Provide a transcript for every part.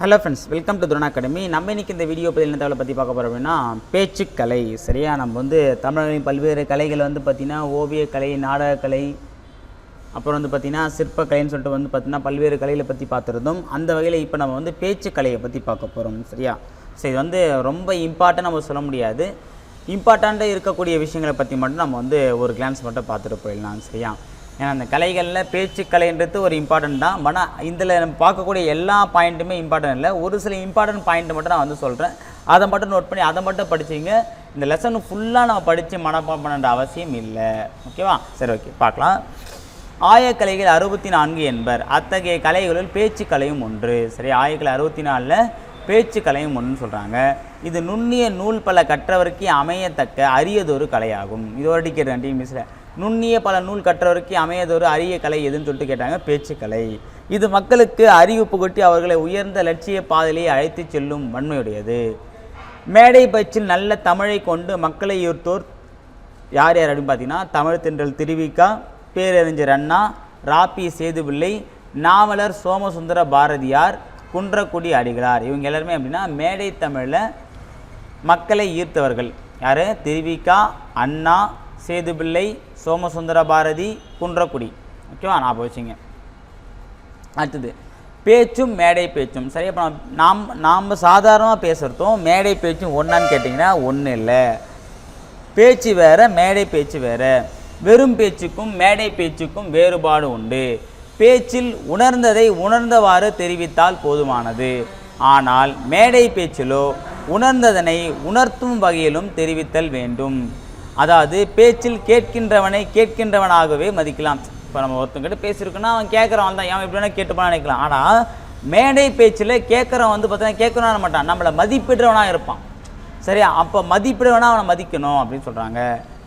Hello friends welcome to துரணா academy நம்ம இன்னைக்கு இந்த வீடியோ பதில் என்ன தகவலை பற்றி பார்க்க போகிறோம் அப்படின்னா பேச்சுக்கலை. சரியா? நம்ம வந்து தமிழர்களின் பல்வேறு கலைகள் வந்து பார்த்திங்கன்னா ஓவியக்கலை நாடகக்கலை அப்புறம் வந்து பார்த்திங்கன்னா சிற்பக்கலைன்னு சொல்லிட்டு வந்து பார்த்திங்கன்னா பல்வேறு கலைகளை பற்றி பார்த்துருந்தோம். அந்த வகையில் இப்போ நம்ம வந்து பேச்சுக்கலையை பற்றி பார்க்க போகிறோம் சரியா? ஸோ இது வந்து ரொம்ப இம்பார்ட்டன் நம்ம சொல்ல முடியாது. இம்பார்ட்டண்ட்டாக இருக்கக்கூடிய விஷயங்களை பற்றி மட்டும் நம்ம வந்து ஒரு கிளான்ஸ் மட்டும் பார்த்துட்டு போயிடலாம். சரியா? ஏன்னா அந்த கலைகளில் பேச்சுக்கலைன்றது ஒரு இம்பார்ட்டன்ட் தான். ஆனால் இதில் நம்ம பார்க்கக்கூடிய எல்லா பாயிண்ட்டுமே இம்பார்ட்டன்ட் இல்லை. ஒரு சில இம்பார்ட்டன்ட் பாயிண்ட் மட்டும் நான் வந்து சொல்கிறேன் அதை மட்டும் நோட் பண்ணி அதை மட்டும் படிச்சிங்க. இந்த லெசன் ஃபுல்லாக நம்ம படித்து மனப்பாடம் பண்ணுற அவசியம் இல்லை. ஓகேவா சரி ஓகே பார்க்கலாம். ஆயக்கலைகள் அறுபத்தி நான்கு என்பர். அத்தகைய கலைகளில் பேச்சுக்கலையும் ஒன்று. சரி ஆயக்கலை அறுபத்தி நாலில் பேச்சுக்கலையும் ஒன்றுன்னு சொல்கிறாங்க இது நுண்ணிய நூல் பல கற்றவருக்கு அமையத்தக்க அரியதொரு கலையாகும். இது ஒரு கேட்டேன் டி மிஸ்ல நுண்ணிய பல நூல் கற்றவருக்கு அமையதொரு அரிய கலை எதுன்னு சொல்லிட்டு கேட்டாங்க பேச்சுக்கலை இது மக்களுக்கு அறிவு புகட்டி அவர்களை உயர்ந்த லட்சிய பாதையிலே அழைத்து செல்லும் வன்மையுடையது. மேடை பயிற்சியில் நல்ல தமிழை கொண்டு மக்களை ஈர்த்தோர் யார் யார் அப்படின்னு பார்த்தீங்கன்னா தமிழ் தென்றல் திருவிக்கா பேரறிஞர் அண்ணா ராபி சேதுபிள்ளை நாவலர் சோமசுந்தர பாரதியார் குன்றக்குடி அடிகளார். இவங்க எல்லாருமே அப்படின்னா மேடை தமிழில் மக்களை ஈர்த்தவர்கள். யார்? திருவிக்கா அண்ணா சேதுபிள்ளை சோமசுந்தர பாரதி குன்றக்குடி. ஓகேவா நான் வச்சுங்க. அடுத்தது பேச்சும் மேடை பேச்சும். சரி அப்போ நாம் நாம் சாதாரணமாக பேசுகிறதும் மேடை பேச்சும் ஒன்றான்னு கேட்டிங்கன்னா ஒன்றும் இல்லை. பேச்சு வேறு மேடை பேச்சு வேறு. வெறும் பேச்சுக்கும் மேடை பேச்சுக்கும் வேறுபாடு உண்டு. பேச்சில் உணர்ந்ததை உணர்ந்தவாறு தெரிவித்தால் போதுமானது. ஆனால் மேடை பேச்சிலோ உணர்ந்ததனை உணர்த்தும் வகையிலும் தெரிவித்தல் வேண்டும். அதாவது பேச்சில் கேட்கின்றவனை கேட்கின்றவனாகவே மதிக்கலாம். இப்போ நம்ம ஒருத்தங்கிட்ட பேசியிருக்கோன்னா அவன் கேட்குறவன் தான் அவன் எப்படி வேணால் கேட்டுப்பான்னு நினைக்கலாம். ஆனால் மேடை பேச்சில் கேட்குறவன் வந்து பார்த்தீங்கன்னா கேட்கணும்னு மாட்டான். நம்மளை மதிப்பிடுறவனாக இருப்பான். சரியா? அப்போ மதிப்பிடுவனா அவனை மதிக்கணும் அப்படின்னு சொல்கிறாங்க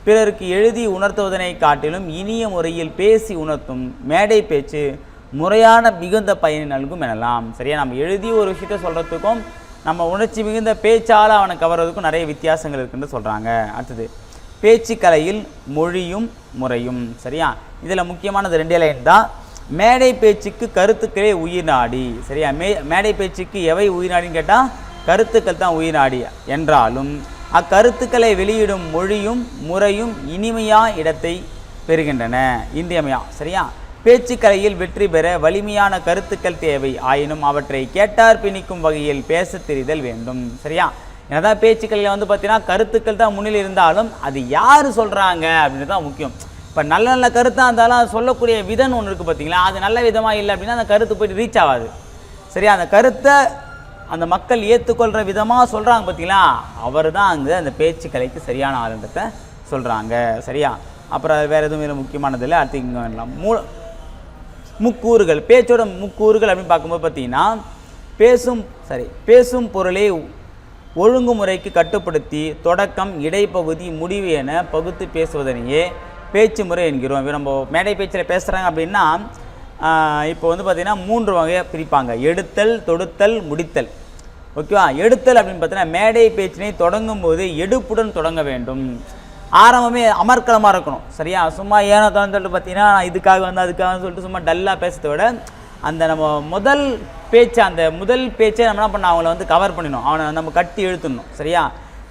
பிறருக்கு எழுதி உணர்த்துவதனை காட்டிலும் இனிய முறையில் பேசி உணர்த்தும் மேடை பேச்சு முறையான மிகுந்த பயனை நல்கும் எனலாம். சரியா? நம்ம எழுதி ஒரு விஷயத்த சொல்கிறதுக்கும் நம்ம உணர்ச்சி மிகுந்த பேச்சால் அவனை கவர்றதுக்கும் நிறைய வித்தியாசங்கள் இருக்குன்னு சொல்கிறாங்க அடுத்தது பேச்சுக்கலையில் மொழியும் முறையும். சரியா? இதில் முக்கியமானது ரெண்டே லைன் தான். மேடை பேச்சுக்கு கருத்துக்களே உயிர்நாடி சரியா? மே மேடை பேச்சுக்கு எவை உயிர்நாடின்னு கேட்டால் கருத்துக்கள் தான் உயிர்நாடி என்றாலும் அக்கருத்துக்களை வெளியிடும் மொழியும் முறையும் இனிமையா இடத்தை பெறுகின்றன. இன்றியமையா. சரியா? பேச்சுக்கலையில் வெற்றி பெற வலிமையான கருத்துக்கள் தேவை. ஆயினும் அவற்றை கேட்டார் பிணிக்கும் வகையில் பேசத் தெரிதல் வேண்டும். சரியா? என்னதான் பேச்சுக்களில் வந்து பார்த்தீங்கன்னா கருத்துக்கள் தான் முன்னில் இருந்தாலும் அது யார் சொல்கிறாங்க அப்படின்றது தான் முக்கியம். இப்போ நல்ல நல்ல கருத்தாக இருந்தாலும் அது சொல்லக்கூடிய விதம் ஒன்று இருக்குது பார்த்தீங்களா அது நல்ல விதமாக இல்லை அப்படின்னா அந்த கருத்து போயிட்டு ரீச் ஆகாது. சரியா? அந்த கருத்தை அந்த மக்கள் ஏற்றுக்கொள்கிற விதமாக சொல்கிறாங்க பார்த்தீங்களா அவர் தான் அங்கே அந்த பேச்சுக்கலைக்கு சரியான ஆளுன்றத சொல்கிறாங்க சரியா? அப்புறம் வேறு எதுவும் வேறு முக்கியமானது இல்லை அடுத்து இங்கே மூ முக்கூறுகள். பேச்சோட முக்கூறுகள் அப்படின்னு பார்க்கும்போது பார்த்தீங்கன்னா பேசும் சரி பேசும் பொருளை ஒழுங்குமுறைக்கு கட்டுப்படுத்தி தொடக்கம் இடைப்பகுதி முடிவு என பகுத்து பேசுவதனையே பேச்சு முறை என்கிறோம். இப்போ நம்ம மேடை பேச்சில் பேசுகிறாங்க அப்படின்னா இப்போ வந்து பார்த்திங்கன்னா மூன்று வகையாக பிரிப்பாங்க. எடுத்தல் தொடுத்தல் முடித்தல். ஓகேவா எடுத்தல் அப்படின்னு பார்த்தீங்கன்னா மேடை பேச்சினை தொடங்கும் போது எடுப்புடன் தொடங்க வேண்டும். ஆரம்பமே அமர்க்கலமாக இருக்கணும். சரியா? சும்மா ஏனோ தான் சொல்லிட்டு பார்த்தீங்கன்னா இதுக்காக வந்து அதுக்காக சொல்லிட்டு சும்மா டல்லாக பேசுறதை விட அந்த நம்ம முதல் பேச்சை அந்த முதல் பேச்சை நம்ம என்ன பண்ண அவங்கள வந்து கவர் பண்ணிடணும். அவனை நம்ம கட்டி எழுத்துடணும் சரியா?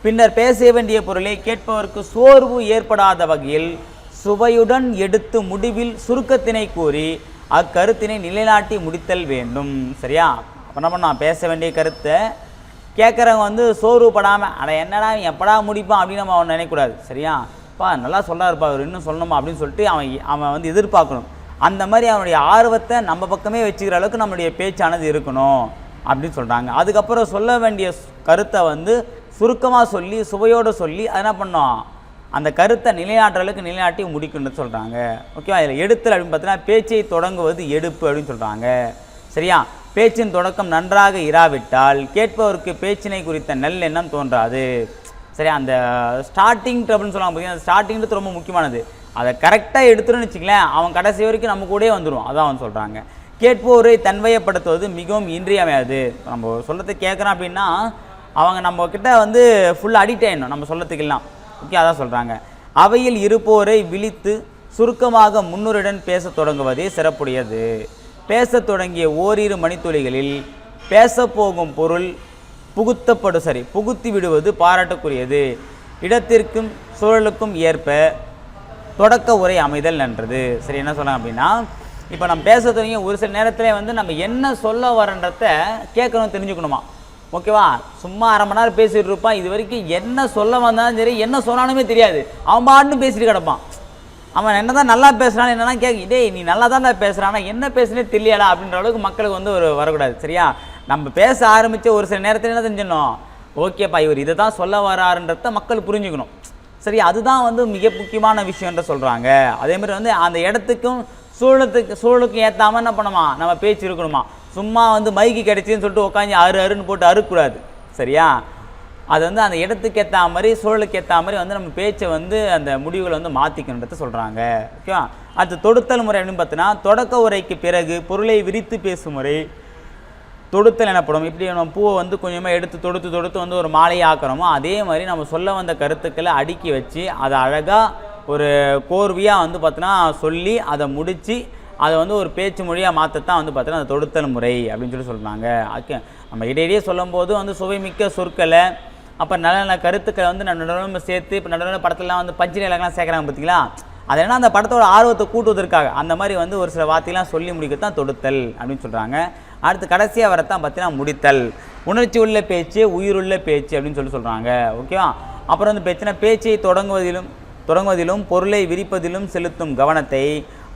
பின்னர் பேச வேண்டிய பொருளை கேட்பவருக்கு சோர்வு ஏற்படாத வகையில் சுவையுடன் எடுத்து முடிவில் சுருக்கத்தினை கூறி அக்கருத்தினை நிலைநாட்டி முடித்தல் வேண்டும். சரியா? அப்போ என்ன பண்ணா பேச வேண்டிய கருத்தை கேட்குறவங்க வந்து சோர்வு படாமல் அதை என்னடா எப்படா முடிப்பான் அப்படின்னு நம்ம அவன் நினைக்கக்கூடாது. சரியா? பா நல்லா சொல்கிறாருப்பா அவர் இன்னும் சொல்லணுமா? அப்படின்னு சொல்லிட்டு அவன் அவன் வந்து எதிர்பார்க்கணும். அந்த மாதிரி அவனுடைய ஆர்வத்தை நம்ம பக்கமே வச்சுக்கிற அளவுக்கு நம்மளுடைய பேச்சானது இருக்கணும் அப்படின்னு சொல்கிறாங்க அதுக்கப்புறம் சொல்ல வேண்டிய கருத்தை வந்து சுருக்கமாக சொல்லி சுவையோடு சொல்லி அது என்ன பண்ணோம்? அந்த கருத்தை நிலைநாட்டுறதுக்கு நிலைநாட்டி முடிக்கணும்னு சொல்கிறாங்க ஓகேவா? இதில் எடுத்தல் அப்படின்னு பார்த்தீங்கன்னா பேச்சை தொடங்குவது எடுப்பு அப்படின்னு சொல்கிறாங்க சரியா? பேச்சின் தொடக்கம் நன்றாக இராவிட்டால் கேட்பவருக்கு பேச்சினை குறித்த நல்லெண்ணம் தோன்றாது. சரி அந்த ஸ்டார்டிங் ட்ரபிள்னு சொல்லுவாங்க பார்த்தீங்கன்னா ஸ்டார்டிங்கிறது ரொம்ப முக்கியமானது. அதை கரெக்டாக எடுத்துருன்னு வச்சுங்களேன் அவன் கடைசி வரைக்கும் நம்ம கூடயே வந்துடும் அதான் அவன் சொல்கிறாங்க கேட்போரை தன்வயப்படுத்துவது மிகவும் இன்றியமையாது. நம்ம சொல்லத்தை கேட்குறோம் அப்படின்னா அவங்க நம்மக்கிட்ட வந்து ஃபுல் அடிக்ட் ஆயிடணும் நம்ம சொல்லத்துக்கெல்லாம் ஓகே அதான் சொல்கிறாங்க அவையில் இருப்போரை விழித்து சுருக்கமாக முன்னுரையுடன் பேசத் தொடங்குவதே சிறப்புடையது. பேசத் தொடங்கிய ஓரிரு மணித்துளிகளில் பேச போகும் பொருள் புகுத்தப்படும் சரி புகுத்தி விடுவது பாராட்டக்குரியது. இடத்திற்கும் சூழலுக்கும் ஏற்ப தொடக்க உரை அமைதல் நன்றது. சரி என்ன சொல்லலாம் அப்படின்னா இப்போ நம்ம பேச தொடங்கி ஒரு சில நேரத்தில் வந்து நம்ம என்ன சொல்ல வரன்றத கேட்கணும் தெரிஞ்சுக்கணுமா? ஓகேவா? சும்மா அரை மணி நேரம் பேசிகிட்டு இருப்பான் இது வரைக்கும் என்ன சொல்ல வந்தாலும் சரி என்ன சொன்னாலுமே தெரியாது. அவன் பாட்டுன்னு பேசிட்டு கிடப்பான். அவன் என்ன தான் நல்லா பேசுகிறான் என்னன்னா கேட்க இதே நீ நல்லா தான் பேசுகிறானா என்ன பேசுனே தெரியலடா அப்படின்ற அளவுக்கு மக்களுக்கு வந்து ஒரு வரக்கூடாது சரியா? நம்ம பேச ஆரம்பித்த ஒரு சில நேரத்தில் என்ன தெரிஞ்சிடணும் ஓகேப்பா இவர் இதை தான் சொல்ல வராருன்றத மக்கள் புரிஞ்சுக்கணும். சரி அதுதான் வந்து மிக முக்கியமான விஷயம்ன்ற சொல்கிறாங்க அதேமாதிரி வந்து அந்த இடத்துக்கும் சூழலத்துக்கு சூழலுக்கும் ஏற்றாமல் என்ன பண்ணுமா? நம்ம பேச்சு இருக்கணுமா? சும்மா வந்து மைக்கு கிடைச்சின்னு சொல்லிட்டு உட்காந்து அரு அருன்னு போட்டு அறுக்கூடாது சரியா? அது வந்து அந்த இடத்துக்கு ஏற்ற மாதிரி சூழலுக்கு ஏற்ற மாதிரி வந்து நம்ம பேச்சை வந்து அந்த முடிவுகளை வந்து மாற்றிக்கணுன்றத சொல்கிறாங்க ஓகேவா? அடுத்து தொடுத்தல் முறை அப்படின்னு பார்த்தோன்னா தொடக்க உரைக்கு பிறகு பொருளை விரித்து பேசும் முறை. தொடுத்தல் எனப்படும். இப்படி நம்ம பூவை வந்து கொஞ்சமாக எடுத்து தொடுத்து தொடுத்து வந்து ஒரு மாலையை ஆக்குறோமோ அதே மாதிரி நம்ம சொல்ல வந்த கருத்துக்களை அடுக்கி வச்சு அதை அழகாக ஒரு கோர்வையாக வந்து பார்த்தோன்னா சொல்லி அதை முடித்து அதை வந்து ஒரு பேச்சு மொழியாக மாற்றத்தான் வந்து பார்த்தோன்னா அந்த தொடுத்தல் முறை அப்படின்னு சொல்லி சொல்கிறாங்க ஓகே நம்ம இடையிடையே சொல்லும்போது வந்து சுவைமிக்க சொற்களை அப்போ நல்ல நல்ல கருத்துக்களை வந்து நம்ம நடுவில் சேர்த்து இப்போ நடுவில் படத்துலலாம் வந்து பஞ்சு நிலங்கள்லாம் சேர்க்குறாங்க பார்த்தீங்களா அது என்ன அந்த படத்தோட ஆர்வத்தை கூட்டுவதற்காக. அந்த மாதிரி வந்து ஒரு சில வார்த்தைலாம் சொல்லி முடிக்கத்தான் தொடுத்தல் அப்படின்னு சொல்கிறாங்க அடுத்து கடைசியாக வரத்தான் பார்த்தீங்கன்னா முடித்தல். உணர்ச்சி உள்ள பேச்சு உயிருள்ள பேச்சு அப்படின்னு சொல்லி சொல்கிறாங்க ஓகேவா? அப்புறம் வந்து பேச்சுனா பேச்சை தொடங்குவதிலும் தொடங்குவதிலும் பொருளை விரிப்பதிலும் செலுத்தும் கவனத்தை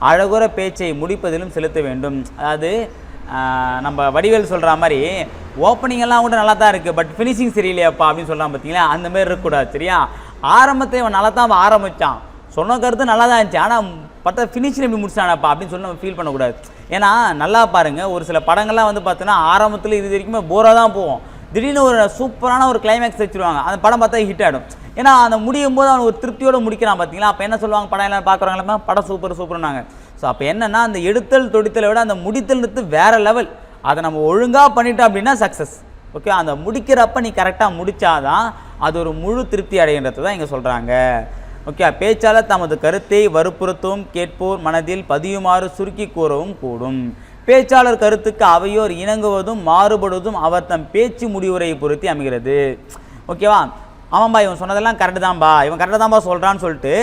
அழகுற பேச்சை முடிப்பதிலும் செலுத்த வேண்டும். அதாவது நம்ம வடிவேல் சொல்கிற மாதிரி ஓப்பனிங்கெல்லாம் கூட நல்லா தான் இருக்குது பட் ஃபினிஷிங் சரியில்லையாப்பா அப்படின்னு சொல்கிறான் பார்த்தீங்களா அந்த மாதிரி இருக்கக்கூடாது சரியா? ஆரம்பத்தை இவன் நல்லா தான் ஆரம்பித்தான் சொன்ன கருத்து நல்லா தான் இருந்துச்சு. ஆனால் பார்த்தா ஃபினிஷிங் எப்படி முடிச்சானப்பா அப்படின்னு சொல்லி நம்ம ஃபீல் பண்ணக்கூடாது. ஏன்னா நல்லா பாருங்கள் ஒரு சில படங்கள்லாம் வந்து பார்த்தோன்னா ஆரம்பத்தில் இது வரைக்குமே போராக தான் போவோம் திடீர்னு ஒரு சூப்பரான ஒரு கிளைமேக்ஸ் வச்சுருவாங்க. அந்த படம் பார்த்தா ஹிட் ஆகிடும் ஏன்னா அந்த முடியும் போது அவன் ஒரு திருப்தியோடு முடிக்கிறான் பார்த்தீங்களா அப்போ என்ன சொல்லுவாங்க? படம் எல்லாம் பார்க்குறவங்களா படம் சூப்பர் சூப்பர்னாங்க ஸோ அப்போ என்னன்னா அந்த எடுத்தல் தொடித்தலை விட அந்த முடித்தல்ன்றது வேறு லெவல் அதை நம்ம ஒழுங்காக பண்ணிட்டோம் அப்படின்னா சக்ஸஸ் ஓகே அந்த முடிக்கிறப்ப நீ கரெக்டாக முடிச்சாதான் அது ஒரு முழு திருப்தி அடைகின்றது தான் இங்கே சொல்கிறாங்க ஓகே பேச்சாளர் தமது கருத்தை வற்புறுத்தவும் கேட்போர் மனதில் பதியுமாறு சுருக்கி கூறவும் கூடும். பேச்சாளர் கருத்துக்கு அவையோர் இணங்குவதும் மாறுபடுவதும் அவர் தம் பேச்சு முடிவுரையை பொருத்தி அமைகிறது. ஓகேவா ஆமாம்பா இவன் சொன்னதெல்லாம் கரெக்டு தான்பா இவன் கரெக்டாக தான்பா சொல்கிறான்னு சொல்லிட்டு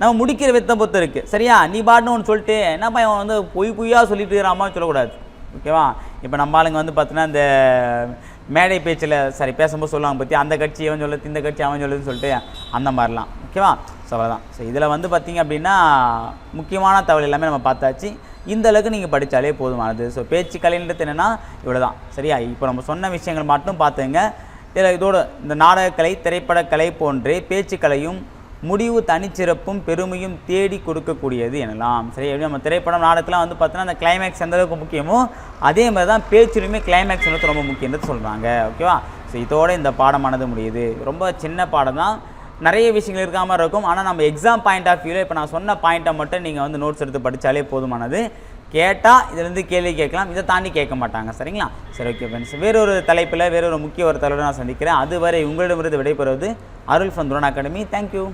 நம்ம முடிக்கிற வித்தை பொறுத்து இருக்குது சரியா? நீ பாட்டுன்னு ஒன்று சொல்லிட்டு என்னப்பா இவன் வந்து பொய் பொய்யாக சொல்லிட்டு இருக்கிறாமான்னு சொல்லக்கூடாது. ஓகேவா இப்போ நம்ம ஆளுங்க வந்து பார்த்தீங்கன்னா இந்த மேடை பேச்சில் சரி பேசும்போது சொல்லுவாங்க பற்றி அந்த கட்சி அவன் சொல்லுது இந்த கட்சி அவன் சொல்லுதுன்னு சொல்லிட்டு அந்த மாதிரிலாம். ஓகேவா? ஸோ அவ்வளோதான் ஸோ இதில் வந்து பார்த்திங்க அப்படின்னா முக்கியமான தகவல் எல்லாமே நம்ம பார்த்தாச்சு. இந்த அளவுக்கு நீங்கள் படித்தாலே போதுமானது. ஸோ பேச்சு கலைன்றது என்னென்னா இவ்வளோ தான் சரியா? இப்போ நம்ம சொன்ன விஷயங்கள் மட்டும் பார்த்துங்க. இதில் இதோட இந்த நாடகக்கலை திரைப்படக்கலை போன்றே பேச்சுக்கலையும் முடிவு தனிச்சிறப்பும் பெருமையும் தேடி கொடுக்கக்கூடியது எனலாம். சரி எப்படி? நம்ம திரைப்படம் நாடகத்தெலாம் வந்து பார்த்தோன்னா அந்த கிளைமேக்ஸ் எந்த அளவுக்கு முக்கியமோ அதே மாதிரி தான் பேச்சிலுமே கிளைமேக்ஸ் வந்து ரொம்ப முக்கியன்றது சொல்கிறாங்க ஓகேவா? ஸோ இதோட இந்த பாடமானது முடியுது. ரொம்ப சின்ன பாடம் தான். நிறைய விஷயங்கள் இருக்காமல் இருக்கும். ஆனால் நம்ம எக்ஸாம் பாயிண்ட் ஆஃப் வியூவில் இப்போ நான் சொன்ன பாயிண்ட்டை மட்டும் நீங்கள் வந்து நோட்ஸ் எடுத்து படித்தாலே போதுமானது. கேட்டால் இதுலேருந்து கேள்வி கேட்கலாம். இதை தாண்டி கேட்க மாட்டாங்க. சரிங்களா? சரி ஓகே ஃப்ரெண்ட்ஸ் வேறொரு தலைப்பில் வேறொரு முக்கிய ஒரு தலைவரை நான் சந்திக்கிறேன். அதுவரை உங்களிடமிருந்து விடைபெறுவது அருள் ஃபந்துரன் அகாடமி தேங்க்யூ